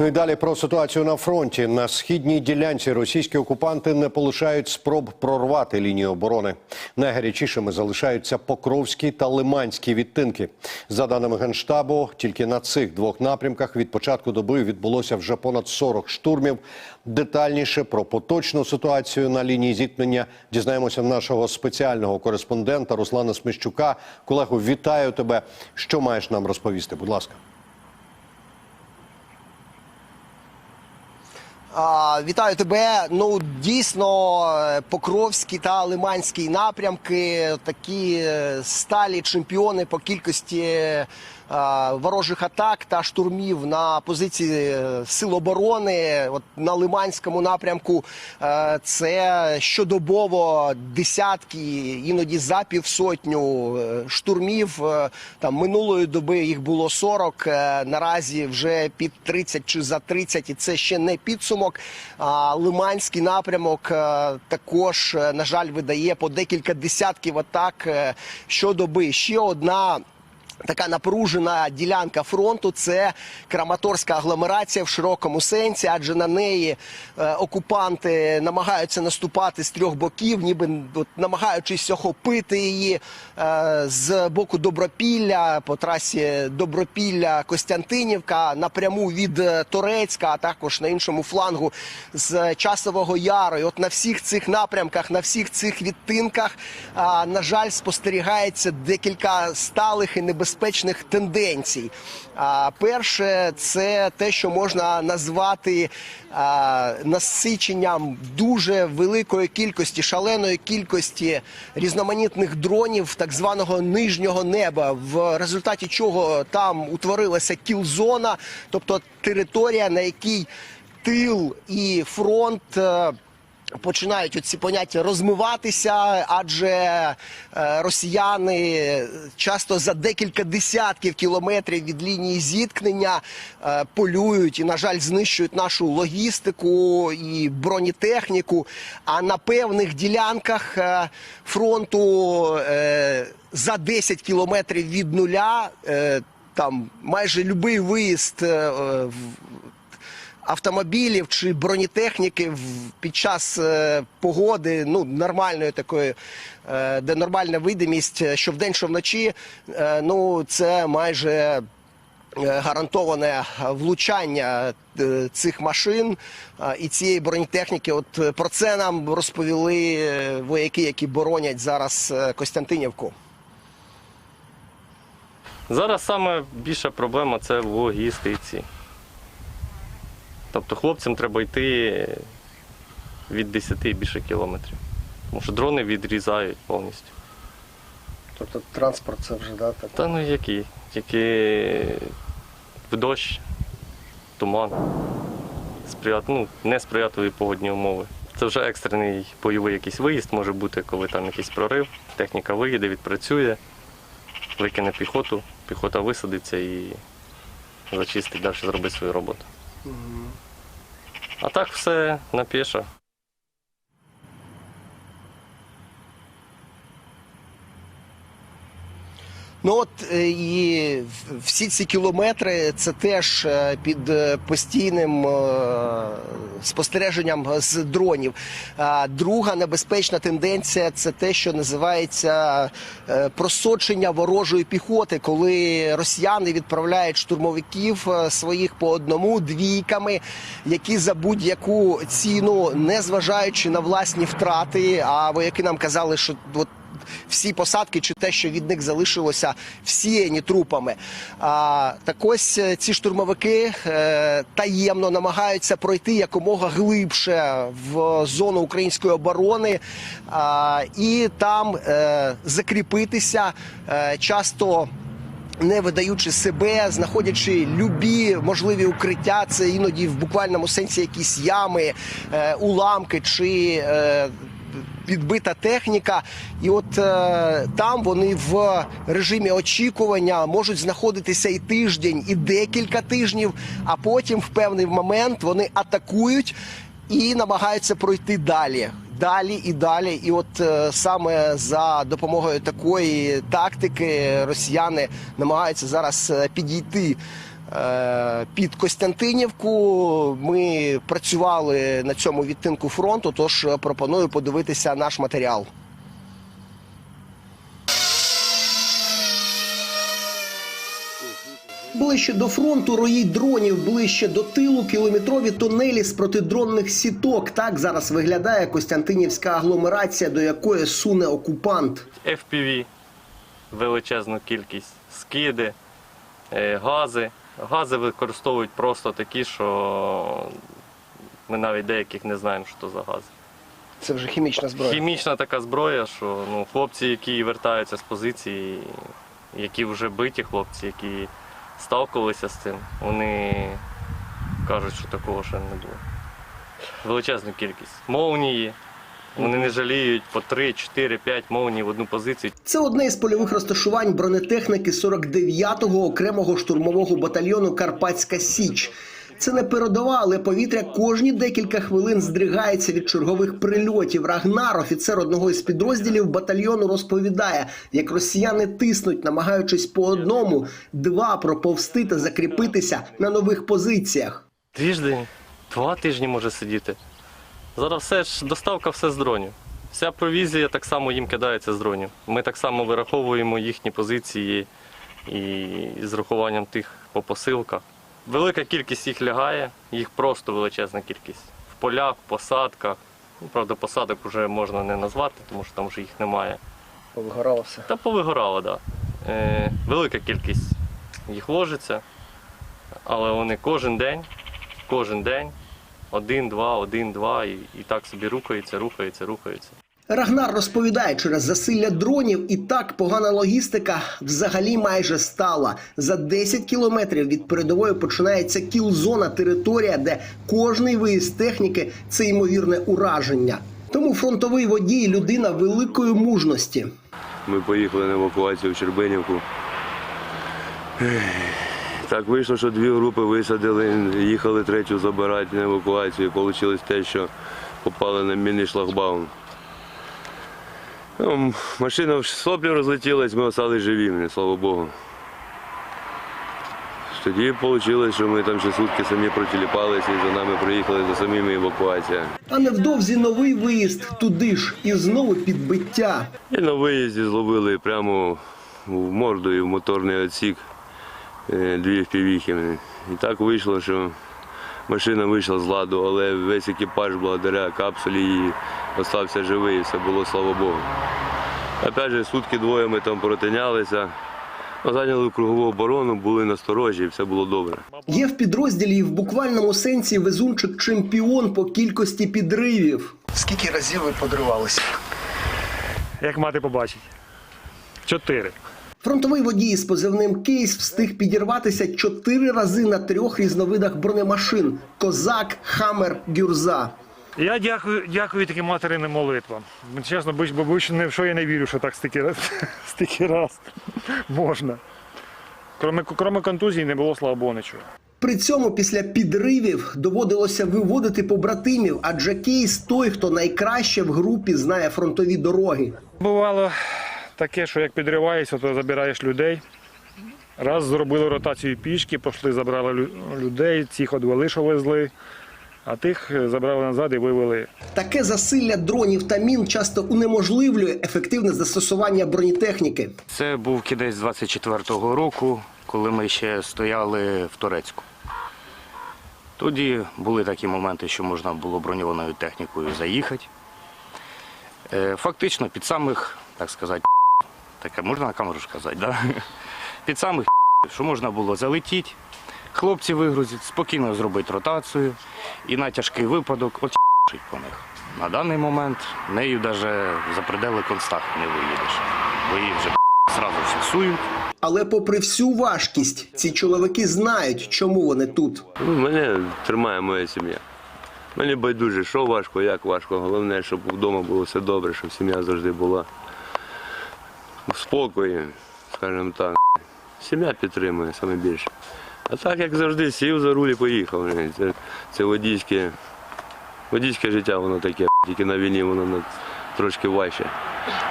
Ну і далі про ситуацію на фронті. На східній ділянці російські окупанти не полишають спроб прорвати лінію оборони. Найгарячішими залишаються Покровські та Лиманські відтинки. За даними генштабу, тільки на цих двох напрямках від початку доби відбулося вже понад 40 штурмів. Детальніше про поточну ситуацію на лінії зіткнення дізнаємося в нашого спеціального кореспондента Руслана Смещука. Колего, вітаю тебе. Що маєш нам розповісти? Будь ласка. Вітаю тебе. Ну дійсно, е, Покровський та Лиманський напрямки такі е, сталі чемпіони по кількості ворожих атак та штурмів на позиції е, сил оборони. От на Лиманському напрямку е, це щодобово десятки, іноді за півсотню е, штурмів. Е, Там минулої доби їх було 40, е, наразі вже під 30 чи за 30, і це ще не підсумок. А Лиманський напрямок е, також, е, на жаль, видає по декілька десятків атак е, щодоби. Ще одна. Така напружена ділянка фронту це Краматорська агломерація в широкому сенсі, адже на неї е, окупанти намагаються наступати з трьох боків, ніби от, намагаючись охопити її е, з боку Добропілля по трасі Добропілля-Костянтинівка напряму від е, Торецька, а також на іншому флангу з Часового Яру. І от на всіх цих напрямках, на всіх цих відтинках, а, на жаль, спостерігається декілька сталих і небезпечних тенденцій. А, перше, це те, що можна назвати насиченням дуже великої кількості, шаленої кількості різноманітних дронів так званого нижнього неба, в результаті чого там утворилася кілзона, тобто територія, на якій тил і фронт. Починають оці поняття розмиватися, адже е, росіяни часто за декілька десятків кілометрів від лінії зіткнення е, полюють і, на жаль, знищують нашу логістику і бронетехніку. А на певних ділянках е, фронту за 10 кілометрів від нуля там майже будь-який виїзд в автомобілів чи бронетехніки під час е, погоди, ну нормальної такої, е, де нормальна видимість, е, що вдень, що вночі, ну це майже. Гарантоване влучання цих машин і цієї бронетехніки. От про це нам розповіли вояки, які боронять зараз Костянтинівку. Зараз саме більша проблема це в логістиці. Тобто хлопцям треба йти від 10 і більше кілометрів. Тому що дрони відрізають повністю. Тобто транспорт це вже да, так. Та ну які? Тільки в дощ, туман, сприят... ну, несприятливі погодні умови. Це вже екстрений бойовий якийсь виїзд може бути, коли там якийсь прорив, техніка виїде, відпрацює, викине піхоту, піхота висадиться і зачистить, далі зробить свою роботу. А так все на піша. Ну от е, і всі ці кілометри це теж е, під е, постійним спостереженням з дронів. А Друга небезпечна тенденція це те, що називається просочення ворожої піхоти, коли росіяни відправляють штурмовиків своїх по одному двійками, які за будь-яку ціну, не зважаючи на власні втрати. А вояки нам казали, що от всі посадки чи те, що від них залишилося, всіяні трупами. А, так ось е, ці штурмовики е, таємно намагаються пройти якомога глибше в зону української оборони а, і там е, закріпитися е, часто. Не видаючи себе, знаходячи любі можливі укриття, це іноді в буквальному сенсі якісь ями, е, уламки чи е, підбита техніка. І от е, там вони в режимі очікування можуть знаходитися і тиждень, і декілька тижнів, а потім в певний момент вони атакують і намагаються пройти далі. Далі і далі, і от е, саме за допомогою такої тактики росіяни намагаються зараз е, підійти під Костянтинівку. Ми працювали на цьому відтинку фронту, тож е, пропоную подивитися наш матеріал. Ближче до фронту рої дронів, ближче до тилу кілометрові тунелі з протидронних сіток. Так зараз виглядає Костянтинівська агломерація, до якої суне окупант. FPV, величезну кількість, скиди, е, гази. Гази використовують просто такі, що ми навіть деяких не знаємо, що то за гази. Це вже хімічна зброя. Хімічна така зброя, що ну, хлопці, які вертаються з позиції, які вже биті хлопці, які сталкувалися з цим, вони кажуть, що такого ще не було. Величезну кількість. Молнії. Вони не жаліють по 3, 4, 5 молній в одну позицію. Це одне із польових розташувань бронетехніки 49-го окремого штурмового батальйону Карпатська Січ. Це не передова, але повітря кожні декілька хвилин здригається від чергових прильотів. Рагнар, офіцер одного із підрозділів батальйону, розповідає, як росіяни тиснуть, намагаючись по одному, два проповсти та закріпитися на нових позиціях. Тиждень, два тижні може сидіти. Зараз все ж доставка все з дронів. Вся провізія так само їм кидається з дронів. Ми так само вираховуємо їхні позиції і з рахуванням тих по посилках. Велика кількість їх лягає, їх просто величезна кількість. В полях, в посадках. Ну, правда, посадок вже можна не назвати, тому що там вже їх немає. Повигорало все. Та повигорало, так. Да. Е, велика кількість їх ложиться, але вони кожен день, кожен день, один, два, один, два, і, і так собі рухаються, рухаються, рухаються. Рагнар розповідає, через засилля дронів і так погана логістика взагалі майже стала. За 10 кілометрів від передової починається кіл-зона, територія, де кожний виїзд техніки це ймовірне ураження. Тому фронтовий водій людина великої мужності. Ми поїхали на евакуацію в Щербинівку. Так вийшло, що дві групи висадили, їхали третю забирати на евакуацію. Вийшло те, що попали на мінний шлагбаум. Ну, Машина в соплі розлетілась, ми остались живі, мені, слава Богу. Тоді вийшло, що ми там ще сутки самі протіліпалися і за нами приїхали за самими евакуаціями. А невдовзі новий виїзд туди ж і знову підбиття. І на виїзді зловили прямо в морду і в моторний е, дві впівіхи. І так вийшло, що машина вийшла з ладу, але весь екіпаж благодаря капсулі її остався живий, і все було слава Богу. Опять же, сутки двоє ми там протинялися, ну, зайняли кругову оборону, були насторожі, і все було добре. Є в підрозділі і в буквальному сенсі везунчик чемпіон по кількості підривів. Скільки разів ви подривалися? Як мати побачить? Чотири. Фронтовий водій з позивним кейс встиг підірватися чотири рази на трьох різновидах бронемашин: Козак, Хамер, Гюрза. Я дякую, дякую таким материнним молитвам. Чесно, не в що я не вірю, що так стільки раз, стільки раз можна. Кроме, кроме контузії не було, слава Богу, нічого. При цьому після підривів доводилося виводити побратимів, адже кейс той, хто найкраще в групі знає фронтові дороги. Бувало таке, що як підриваєшся, то забираєш людей. Раз зробили ротацію пішки, пішли, забрали людей, цих одвели, що везли, а тих забрали назад і вивели Таке засилля дронів та мін часто унеможливлює ефективне застосування бронетехніки. Це був кінець 24-го року, коли ми ще стояли в Турецьку. Тоді були такі моменти, що можна було броньованою технікою заїхати. Е, Фактично під самих, так сказати, таке можна на камеру ж казати, да? під самих, що можна було залетіти, хлопці вигрузять, спокійно зробити ротацію і на тяжкий випадок от по них. На даний момент нею навіть за предели констах не виїдеш, бо її вже зразу фіксують. Але попри всю важкість, ці чоловіки знають, чому вони тут. Ну, Мене тримає моя сім'я. Мені байдуже, що важко, як важко. Головне, щоб вдома було все добре, щоб сім'я завжди була в спокої, скажімо так. Сім'я підтримує саме більше. А так, як завжди, сів за руль і поїхав. Це, це водійське, водійське життя, воно таке, тільки на війні воно трошки важче.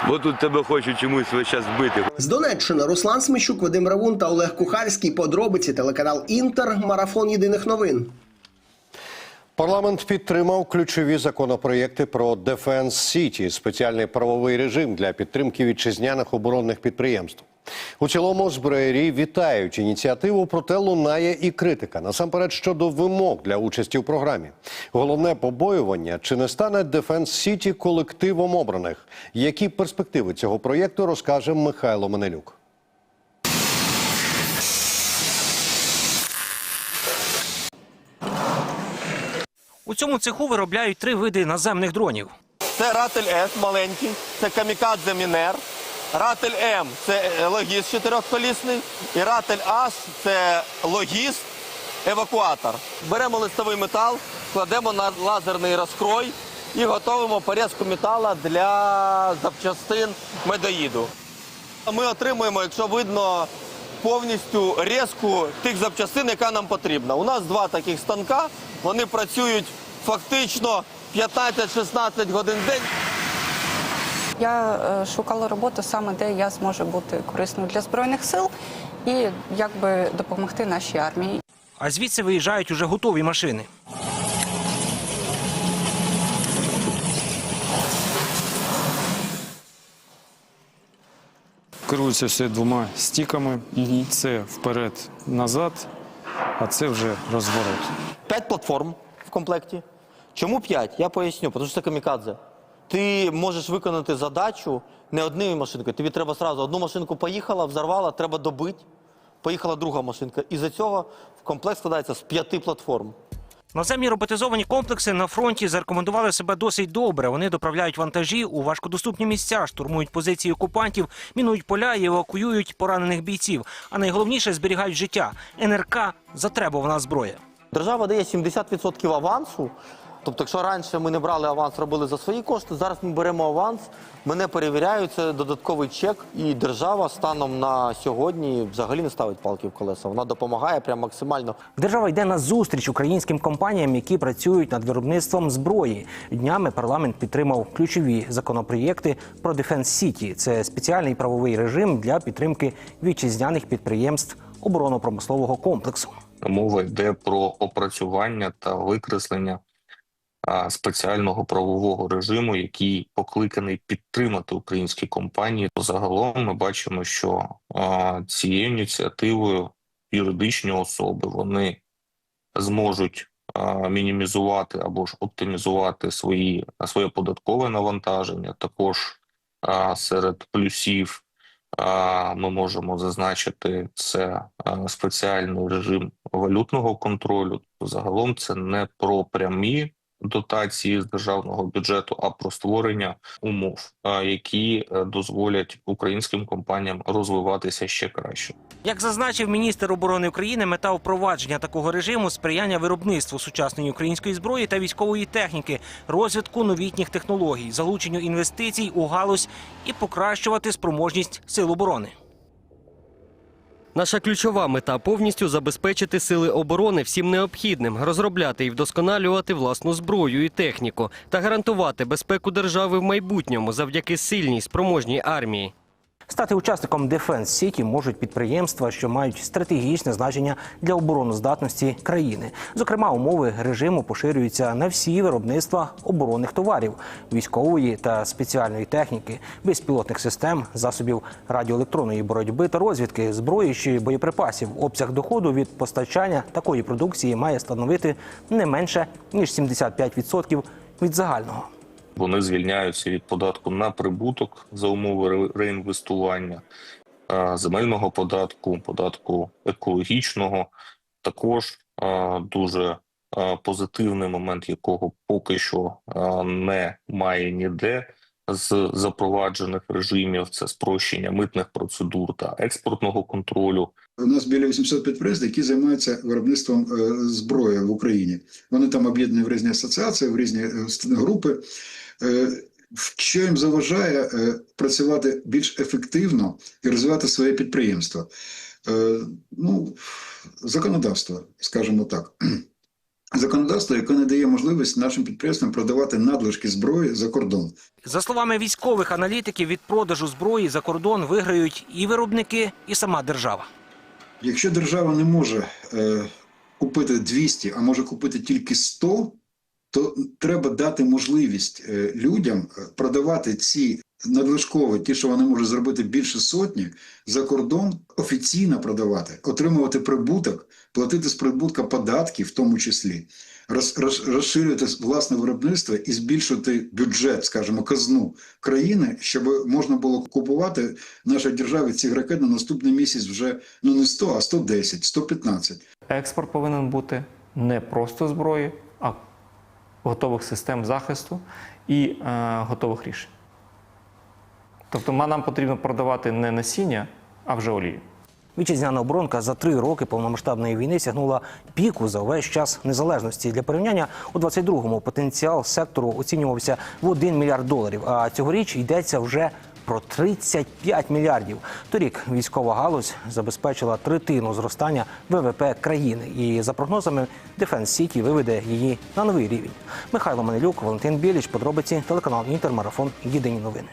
Бо тут тебе хочуть чомусь весь час вбити. З Донеччини Руслан Сміщук, Вадим Равун та Олег Кухарський. Подробиці телеканал Інтер. Марафон єдиних новин. Парламент підтримав ключові законопроєкти про Defense City – спеціальний правовий режим для підтримки вітчизняних оборонних підприємств. У цілому зброярі вітають ініціативу, проте лунає і критика. Насамперед щодо вимог для участі у програмі. Головне побоювання чи не стане Defense City колективом обраних. Які перспективи цього проєкту розкаже Михайло Менелюк. У цьому цеху виробляють три види наземних дронів. Це Ратель С маленький, це камікадзе Мінер. Ратель М це логіст чотирьохколісний. І Ратель H це логіст евакуатор. Беремо листовий метал, кладемо на лазерний розкрой і готуємо порізку металу для запчастин медоїду. Ми отримуємо, якщо видно, повністю резку тих запчастин, яка нам потрібна. У нас два таких станка. Вони працюють фактично 15-16 годин в день. Я е, шукала роботу саме де я зможу бути корисною для збройних сил і якби допомогти нашій армії. А звідси виїжджають уже готові машини. Керується все двома стіками. Це вперед-назад, а це вже розворот. П'ять платформ в комплекті. Чому п'ять? Я поясню, тому що це камікадзе. Ти можеш виконати задачу не однією машинкою. Тобі треба сразу одну машинку поїхала, взорвала, треба добити. Поїхала друга машинка. І за цього комплект складається з п'яти платформ. Наземні роботизовані комплекси на фронті зарекомендували себе досить добре. Вони доправляють вантажі у важкодоступні місця, штурмують позиції окупантів, мінують поля і евакуюють поранених бійців. А найголовніше зберігають життя. НРК затребувана зброя. Держава дає 70% авансу. Тобто, якщо раніше ми не брали аванс, робили за свої кошти, зараз ми беремо аванс, мене перевіряють, це додатковий чек, і держава станом на сьогодні взагалі не ставить палки в колеса. Вона допомагає прям максимально. Держава йде на зустріч українським компаніям, які працюють над виробництвом зброї. Днями парламент підтримав ключові законопроєкти про Defense City. Це спеціальний правовий режим для підтримки вітчизняних підприємств оборонно-промислового комплексу. Мова йде про опрацювання та викреслення спеціального правового режиму, який покликаний підтримати українські компанії. Загалом ми бачимо, що цією ініціативою юридичні особи вони зможуть мінімізувати або ж оптимізувати свої своє податкове навантаження. Також серед плюсів ми можемо зазначити це спеціальний режим валютного контролю. Загалом це не про прямі дотації з державного бюджету, а про створення умов, які е, дозволять українським компаніям розвиватися ще краще. Як зазначив міністр оборони України, мета впровадження такого режиму сприяння виробництву сучасної української зброї та військової техніки, розвитку новітніх технологій, залученню інвестицій у галузь і покращувати спроможність сил оборони. Наша ключова мета повністю забезпечити сили оборони всім необхідним, розробляти і вдосконалювати власну зброю і техніку та гарантувати безпеку держави в майбутньому завдяки сильній спроможній армії. Стати учасником Defense City можуть підприємства, що мають стратегічне значення для обороноздатності країни. Зокрема, умови режиму поширюються на всі виробництва оборонних товарів, військової та спеціальної техніки, безпілотних систем, засобів радіоелектронної боротьби та розвідки, зброї чи боєприпасів. Обсяг доходу від постачання такої продукції має становити не менше ніж 75% від загального. Вони звільняються від податку на прибуток за умови реінвестування, е, земельного податку, податку екологічного. Також е, дуже е, позитивний момент, якого поки що е, не має ніде з запроваджених режимів. Це спрощення митних процедур та експортного контролю. У нас біля 800 підприємств, які займаються виробництвом е, зброї в Україні. Вони там об'єднані в різні асоціації, в різні е, групи. Е, Що їм заважає працювати більш ефективно і розвивати своє підприємство? Ну, законодавство, скажімо так. законодавство, яке не дає можливість нашим підприємствам продавати надлишки зброї за кордон. За словами військових аналітиків, від продажу зброї за кордон виграють і виробники, і сама держава. Якщо держава не може е, купити 200, а може купити тільки 100, то треба дати можливість е, людям е, продавати ці надлишкові, ті, що вони можуть зробити більше сотні, за кордон офіційно продавати, отримувати прибуток, платити з прибутка податки, в тому числі, розширювати власне виробництво і збільшувати бюджет, скажімо, казну країни, щоб можна було купувати нашій державі ці ракети на наступний місяць вже ну не 100, а 110, 115. Експорт повинен бути не просто зброї, а готових систем захисту і е, готових рішень. Тобто нам потрібно продавати не насіння, а вже олію. Вітчизняна оборонка за три роки повномасштабної війни сягнула піку за увесь час незалежності. Для порівняння у 22-му потенціал сектору оцінювався в 1 мільярд доларів. А цьогоріч йдеться вже про 35 мільярдів. Торік військова галузь забезпечила третину зростання ВВП країни. І за прогнозами Defense City виведе її на новий рівень. Михайло Манилюк, Валентин Біліч, подробиці телеканал Інтермарафон. Єдині новини.